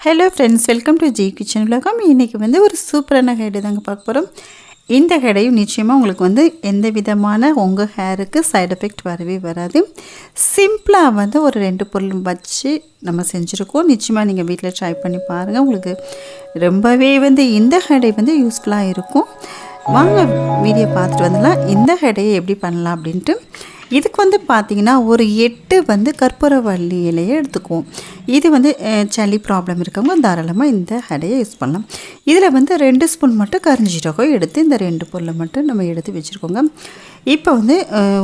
Hello friends welcome to G kitchen உலகம் இன்றைக்கி வந்து ஒரு சூப்பரான ஹெடு தாங்க பார்க்க போகிறோம் இந்த ஹெடையும் நிச்சயமாக உங்களுக்கு வந்து எந்த விதமான உங்கள் ஹேருக்கு சைட் எஃபெக்ட் வரவே வராது. சிம்பிளாக வந்து ஒரு ரெண்டு பொருள் வச்சு நம்ம செஞ்சுருக்கோம். நிச்சயமாக நீங்கள் வீட்டில் ட்ரை பண்ணி பாருங்கள் உங்களுக்கு ரொம்பவே வந்து இந்த ஹேடை வந்து யூஸ்ஃபுல்லாக இருக்கும். வாங்க வீடியோ பார்த்துட்டு வந்துடலாம். இந்த ஹேடையை எப்படி பண்ணலாம் அப்படின்ட்டு இதுக்கு வந்து பார்த்திங்கன்னா ஒரு எட்டு வந்து கற்பூரவள்ளி இலையை எடுத்துக்குவோம். இது வந்து சளி ப்ராப்ளம் இருக்கவங்க தாராளமாக இந்த ஹடையை யூஸ் பண்ணலாம். இதில் வந்து ரெண்டு ஸ்பூன் மட்டும் கரிஞ்சீரகம் எடுத்து இந்த ரெண்டு பொருளை மட்டும் நம்ம எடுத்து வச்சுருக்கோங்க. இப்போ வந்து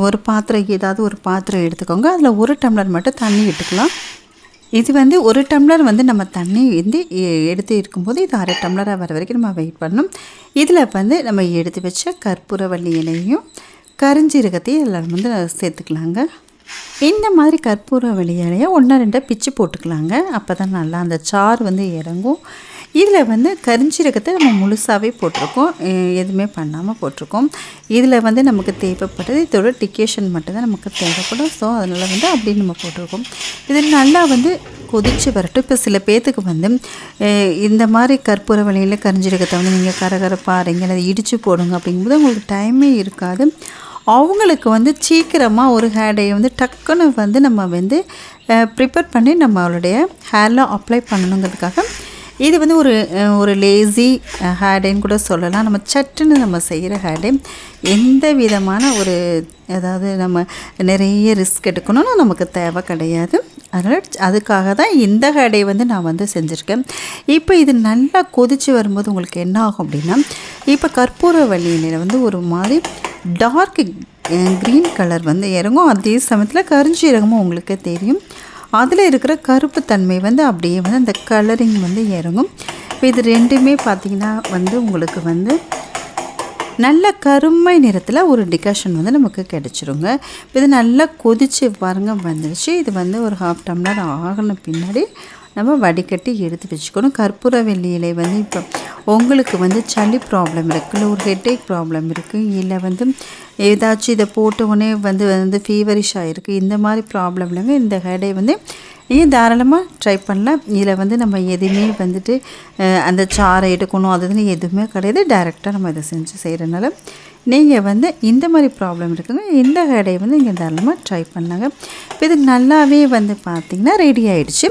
ஒரு பாத்திரம் ஏதாவது ஒரு பாத்திரம் எடுத்துக்கோங்க. அதில் ஒரு டம்ளர் மட்டும் தண்ணி விட்டுக்கலாம் இது வந்து ஒரு டம்ளர் வந்து நம்ம தண்ணி வந்து எடுத்து இருக்கும்போது இது அரை டம்ளராக வர வரைக்கும் நம்ம வெயிட் பண்ணணும். இதில் வந்து நம்ம எடுத்து வச்ச கற்பூரவள்ளி இலையும் கரிஞ்சீரகத்தையும் எல்லாம் வந்து சேர்த்துக்கலாங்க. இந்த மாதிரி கற்பூர இலையை ஒன்றா ரெண்டாக பிச்சு போட்டுக்கலாங்க. அப்போ தான் நல்லா அந்த சாறு வந்து இறங்கும். இதில் வந்து கரிஞ்சீரகத்தை நம்ம முழுசாகவே போட்டிருக்கோம். எதுவுமே பண்ணாமல் போட்டிருக்கோம். இதில் வந்து நமக்கு தேவைப்பட்டது இதோட டிக்கேஷன் மட்டும்தான் நமக்கு தேவைப்படும். ஸோ அதனால் வந்து அப்படி நம்ம போட்டிருக்கோம். இது நல்லா வந்து கொதிச்சு வரட்டும். இப்போ சில பேர்த்துக்கு வந்து இந்த மாதிரி கற்பூர வழியில் கரிஞ்சீரகத்தை வந்து நீங்கள் கரகரப்பாருங்க அதை இடித்து போடுங்க அப்படிங்கும்போது உங்களுக்கு டைமே இருக்காது. அவங்களுக்கு வந்து சீக்கிரமாக ஒரு ஹேடையை வந்து டக்குன்னு வந்து நம்ம வந்து ப்ரிப்பேர் பண்ணி நம்மளுடைய ஹேரில் அப்ளை பண்ணணுங்கிறதுக்காக இது வந்து ஒரு ஒரு லேசி ஹேர்டேன்னு கூட சொல்லலாம். நம்ம சட்டுன்னு நம்ம செய்கிற ஹேர்டே எந்த விதமான ஒரு அதாவது நம்ம நிறைய ரிஸ்க் எடுக்கணும்னு நமக்கு தேவை கிடையாது. அதனால் அதுக்காக தான் இந்த ஹேடை வந்து நான் வந்து செஞ்சுருக்கேன். இப்போ இது நல்லா கொதித்து வரும்போது உங்களுக்கு என்ன ஆகும் அப்படின்னா இப்போ கற்பூர வள்ளியில் வந்து ஒரு மாதிரி டார்க் க்ரீன் கலர் வந்து இறங்கும். அதே சமயத்தில் கருஞ்சீரகமும் உங்களுக்கு தெரியும். அதில் இருக்கிற கருப்பு தன்மை வந்து அப்படியே வந்து அந்த கலரிங் வந்து இறங்கும். இப்போ இது ரெண்டுமே பார்த்திங்கன்னா வந்து உங்களுக்கு வந்து நல்ல கருமை நிறத்தில் ஒரு டிகாஷன் வந்து நமக்கு கிடச்சிருங்க. இது நல்லா கொதிச்சு பாருங்க வந்துடுச்சு இது வந்து ஒரு ஹாஃப் டம்ளர் ஆகின பின்னாடி நம்ம வடிகட்டி எடுத்து வச்சுக்கணும். கற்பூர வெள்ளி இலை வந்து இப்போ உங்களுக்கு வந்து சளி ப்ராப்ளம் இருக்குது இல்லை ஒரு ஹெட்டேக் ப்ராப்ளம் இருக்குது இல்லை வந்து ஏதாச்சும் இதை போட்ட உடனே வந்து வந்து ஃபீவரிஷ் ஆகிருக்கு இந்த மாதிரி ப்ராப்ளம்லங்க இந்த ஹெடை வந்து நீங்கள் தாராளமாக ட்ரை பண்ணலாம். இதில் வந்து நம்ம எதுவுமே வந்துட்டு அந்த சாரை எடுக்கணும் அது இதுன்னு எதுவுமே கிடையாது. டைரெக்டாக நம்ம இதை செஞ்சு செய்கிறனால நீங்கள் வந்து இந்த மாதிரி ப்ராப்ளம் இருக்குங்க. இந்த கடையை வந்து நீங்கள் தாராளமாக ட்ரை பண்ணாங்க இப்போ இது நல்லாவே வந்து பார்த்திங்கன்னா ரெடி ஆகிடுச்சு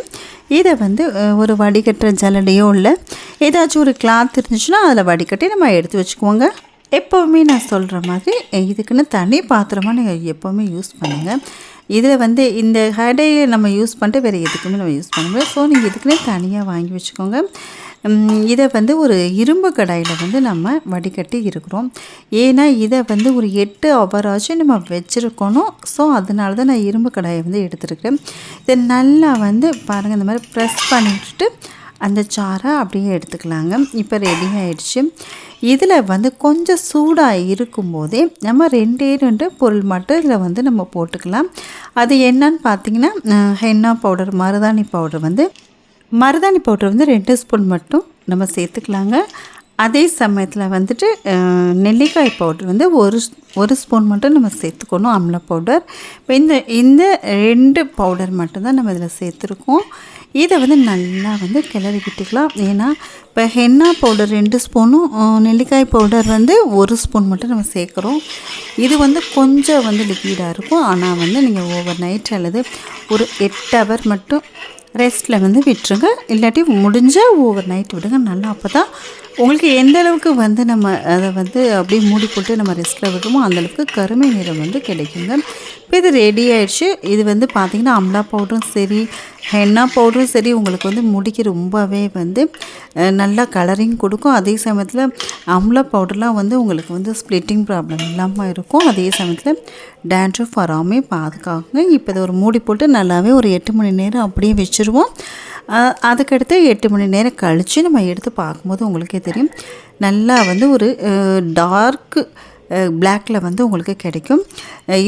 இதை வந்து ஒரு வடிகட்டுற ஜல்லடையோ இல்லை ஏதாச்சும் ஒரு கிளாத் இருந்துச்சுன்னா அதில் வடிகட்டி நம்ம எடுத்து வச்சுக்குவோங்க. எப்போவுமே நான் சொல்கிற மாதிரி இதுக்குன்னு தனி பாத்திரமாக நீங்கள் எப்போவுமே யூஸ் பண்ணுங்கள் இதில் வந்து இந்த ஹடையை நம்ம யூஸ் பண்ணிட்டு வேறு எதுக்குமே நம்ம யூஸ் பண்ண முடியாது. ஸோ நீங்கள் இதுக்குன்னே தனியாக வாங்கி வச்சுக்கோங்க. இதை வந்து ஒரு இரும்பு கடாயில் வந்து நம்ம வடிகட்டி இருக்கிறோம். ஏன்னா இதை வந்து ஒரு எட்டு ஹவராச்சும் நம்ம வச்சுருக்கணும். ஸோ அதனால தான் நான் இரும்பு கடாயை வந்து எடுத்துருக்கேன். இதை நல்லா வந்து பாருங்கள் இந்த மாதிரி ப்ரெஸ் பண்ணிவிட்டு அந்த சாரை அப்படியே எடுத்துக்கலாங்க. இப்போ ரெடி ஆயிடுச்சு. இதில் வந்து கொஞ்சம் சூடாக இருக்கும்போதே நம்ம ரெண்டே ரெண்டு பொருள் மட்டும் இதில் வந்து நம்ம போட்டுக்கலாம். அது என்னன்னு பார்த்தீங்கன்னா ஹென்னா பவுடர் மருதாணி பவுடர் வந்து மருதாணி பவுடர் வந்து ரெண்டு ஸ்பூன் மட்டும் நம்ம சேர்த்துக்கலாங்க. அதே சமயத்தில் வந்துட்டு நெல்லிக்காய் பவுடர் வந்து ஒரு ஸ்- ஒரு ஸ்பூன் மட்டும் நம்ம சேர்த்துக்கணும் அம்ல பவுடர். இப்போ இந்த இந்த ரெண்டு பவுடர் மட்டும்தான் நம்ம இதில் சேர்த்துருக்கோம். இதை வந்து நல்லா வந்து கிளறி விட்டுக்கலாம். ஏன்னா இப்போ ஹென்னா பவுடர் ரெண்டு ஸ்பூனும் நெல்லிக்காய் பவுடர் வந்து ஒரு ஸ்பூன் மட்டும் நம்ம சேர்க்குறோம். இது வந்து கொஞ்சம் வந்து லிக்விடாக இருக்கும். ஆனால் வந்து நீங்கள் ஓவர் நைட் அல்லது ஒரு எட்டு ஹவர் மட்டும் ரெஸ்ட்டில் வந்து விட்டுருங்க. இல்லாட்டி முடிஞ்ச ஓவர் நைட் விடுங்க. நல்லா அப்போ தான் உங்களுக்கு எந்த அளவுக்கு வந்து நம்ம அதை வந்து அப்படியே மூடி போட்டு நம்ம ரெஸ்ட்டில் விடுறோமோ அந்தளவுக்கு கருமை நிறம் வந்து கிடைக்குங்க இப்போ இது ரெடி ஆயிடுச்சு. இது வந்து பார்த்திங்கன்னா அம்லா பவுடரும் சரி ஹென்னா பவுடரும் சரி உங்களுக்கு வந்து முடிக்கு ரொம்பவே வந்து நல்லா கலரிங் கொடுக்கும். அதே சமயத்தில் அம்லா பவுடர்லாம் வந்து உங்களுக்கு வந்து ஸ்ப்ளிட்டிங் ப்ராப்ளம் இல்லாமல் இருக்கும். அதே சமயத்தில் டேண்ட்ரஃப் வராமே பாதுகாக்குங்க. இப்போ இதை ஒரு மூடி போட்டு நல்லாவே ஒரு எட்டு மணி நேரம் அப்படியே வச்சுருவோம். அதுக்கடுத்து எட்டு மணி நேரம் கழித்து நம்ம எடுத்து பார்க்கும்போது உங்களுக்கே தெரியும். நல்லா வந்து ஒரு டார்க்கு பிளாக்கில் வந்து உங்களுக்கு கிடைக்கும்.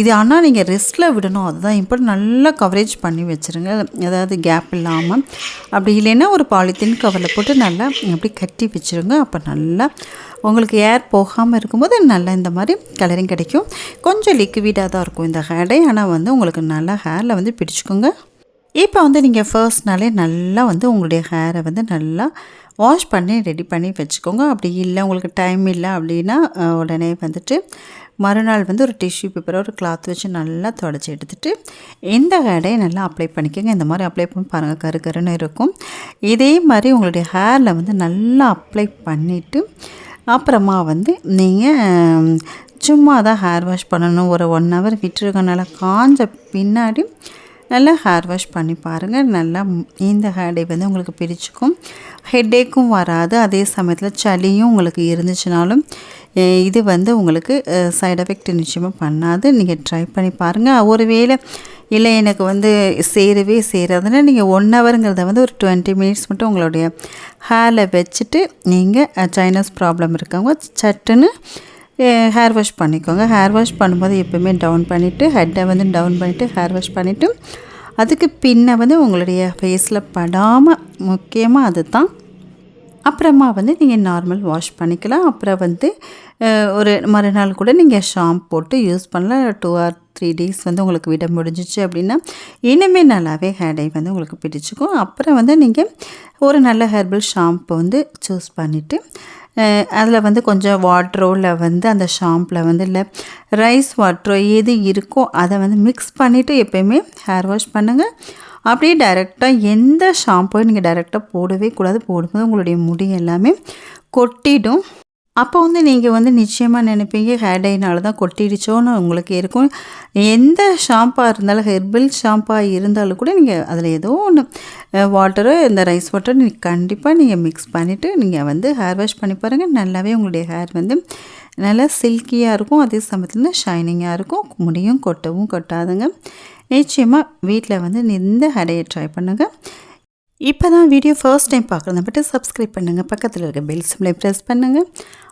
இது ஆனால் நீங்கள் ரெஸ்ட்டில் விடணும். அதுதான் இப்போ நல்லா கவரேஜ் பண்ணி வச்சுருங்க. அதாவது கேப் இல்லாமல் அப்படி இல்லைன்னா ஒரு பாலித்தீன் கவரில் போட்டு நல்லா அப்படி கட்டி வச்சுருங்க. அப்போ நல்லா உங்களுக்கு ஏர் போகாமல் இருக்கும்போது நல்லா இந்த மாதிரி கலரிங் கிடைக்கும். கொஞ்சம் லிக்விடாக தான் இருக்கும் இந்த ஹேடை ஆனால் வந்து உங்களுக்கு நல்லா ஹேரில் வந்து பிடிச்சிக்கோங்க. இப்போ வந்து நீங்கள் ஃபர்ஸ்ட் நாளே நல்லா வந்து உங்களுடைய ஹேரை வந்து நல்லா வாஷ் பண்ணி ரெடி பண்ணி வச்சுக்கோங்க. அப்படி இல்லை உங்களுக்கு டைம் இல்லை அப்படின்னா உடனே வந்துட்டு மறுநாள் வந்து ஒரு டிஷ்யூ பேப்பரை ஒரு கிளாத் வச்சு நல்லா தொடச்சி எடுத்துட்டு இந்த ஹேடையை நல்லா அப்ளை பண்ணிக்கோங்க. இந்த மாதிரி அப்ளை பண்ணி பாருங்கள் கரு கருன்னு இருக்கும். இதே மாதிரி உங்களுடைய ஹேரில் வந்து நல்லா அப்ளை பண்ணிவிட்டு அப்புறமா வந்து நீங்கள் சும்மா தான் ஹேர் வாஷ் பண்ணணும். ஒரு ஒன் ஹவர் விட்டுருக்கனால காஞ்ச பின்னாடி நல்லா ஹேர் வாஷ் பண்ணி பாருங்கள் நல்லா இந்த ஹேர் டே வந்து உங்களுக்கு பிடிச்சிக்கும். ஹெட்டேக்கும் வராது. அதே சமயத்தில் சளியும் உங்களுக்கு இருந்துச்சுனாலும் இது வந்து உங்களுக்கு சைட் எஃபெக்ட் நிச்சயமாக பண்ணாது. நீங்கள் ட்ரை பண்ணி பாருங்கள் ஒரு வேளை இல்லை எனக்கு வந்து சேரவே சேராதுன்னா நீங்கள் ஒன் ஹவருங்கிறத வந்து ஒரு டுவெண்ட்டி மினிட்ஸ் மட்டும் உங்களுடைய ஹேரில் வச்சுட்டு நீங்கள் சைனஸ் ப்ராப்ளம் இருக்கவங்க சட்டுன்னு ஹேர் வாஷ் பண்ணிக்கோங்க. ஹேர் வாஷ் பண்ணும்போது எப்போவுமே டவுன் பண்ணிவிட்டு ஹெட்டை வந்து டவுன் பண்ணிவிட்டு ஹேர் வாஷ் பண்ணிவிட்டு அதுக்கு பின்ன வந்து உங்களுடைய ஃபேஸில் படாமல் முக்கியமாக அது தான் அப்புறமா வந்து நீங்கள் நார்மல் வாஷ் பண்ணிக்கலாம். அப்புறம் வந்து ஒரு மறுநாள் கூட நீங்கள் ஷாம்ப் போட்டு யூஸ் பண்ணலாம். டூ ஆர் த்ரீ டேஸ் வந்து உங்களுக்கு விட முடிஞ்சிச்சு அப்படின்னா இனிமேல் நல்லாவே ஹேர் டை வந்து உங்களுக்கு பிடிச்சிக்கும். அப்புறம் வந்து நீங்கள் ஒரு நல்ல ஹெர்பல் ஷாம்பு வந்து சூஸ் பண்ணிவிட்டு அதில் வந்து கொஞ்சம் வாட்டரோ இல்லை வந்து அந்த ஷாம்பில் வந்து இல்லை ரைஸ் வாட்டரோ எது இருக்கோ அதை வந்து மிக்ஸ் பண்ணிவிட்டு எப்பயுமே ஹேர் வாஷ் பண்ணுங்கள் அப்படியே டைரெக்டாக எந்த ஷாம்பும் நீங்கள் டைரெக்டாக போடவே கூடாது. போடும்போது உங்களுடைய முடி எல்லாமே கொட்டிடும். அப்போ வந்து நீங்கள் வந்து நிச்சயமாக நினைப்பீங்க ஹேடைனால டைனால தான் கொட்டிடுச்சோன்னு உங்களுக்கு இருக்கும். எந்த ஷாம்பாக இருந்தாலும் ஹெர்பல் ஷாம்பாக இருந்தாலும் கூட நீங்கள் அதில் ஏதோ ஒன்று வாட்டரோ இந்த ரைஸ் வாட்டரோ நீங்கள் கண்டிப்பாக நீங்கள் மிக்ஸ் பண்ணிவிட்டு நீங்கள் வந்து ஹேர் வாஷ் பண்ணி பாருங்கள் நல்லாவே உங்களுடைய ஹேர் வந்து நல்லா சில்கியாக இருக்கும். அதே சமயத்தில் ஷைனிங்காக இருக்கும். முடியும் கொட்டவும் கொட்டாதுங்க. நிச்சயமாக வீட்டில் வந்து இந்த ஹேடையை ட்ரை பண்ணுங்கள் இப்போ தான் வீடியோ ஃபர்ஸ்ட் டைம் பார்க்குறத மட்டும் சப்ஸ்கிரைப் பண்ணுங்கள் பக்கத்தில் இருக்க பெல் சிம்லை ப்ரெஸ் பண்ணுங்கள்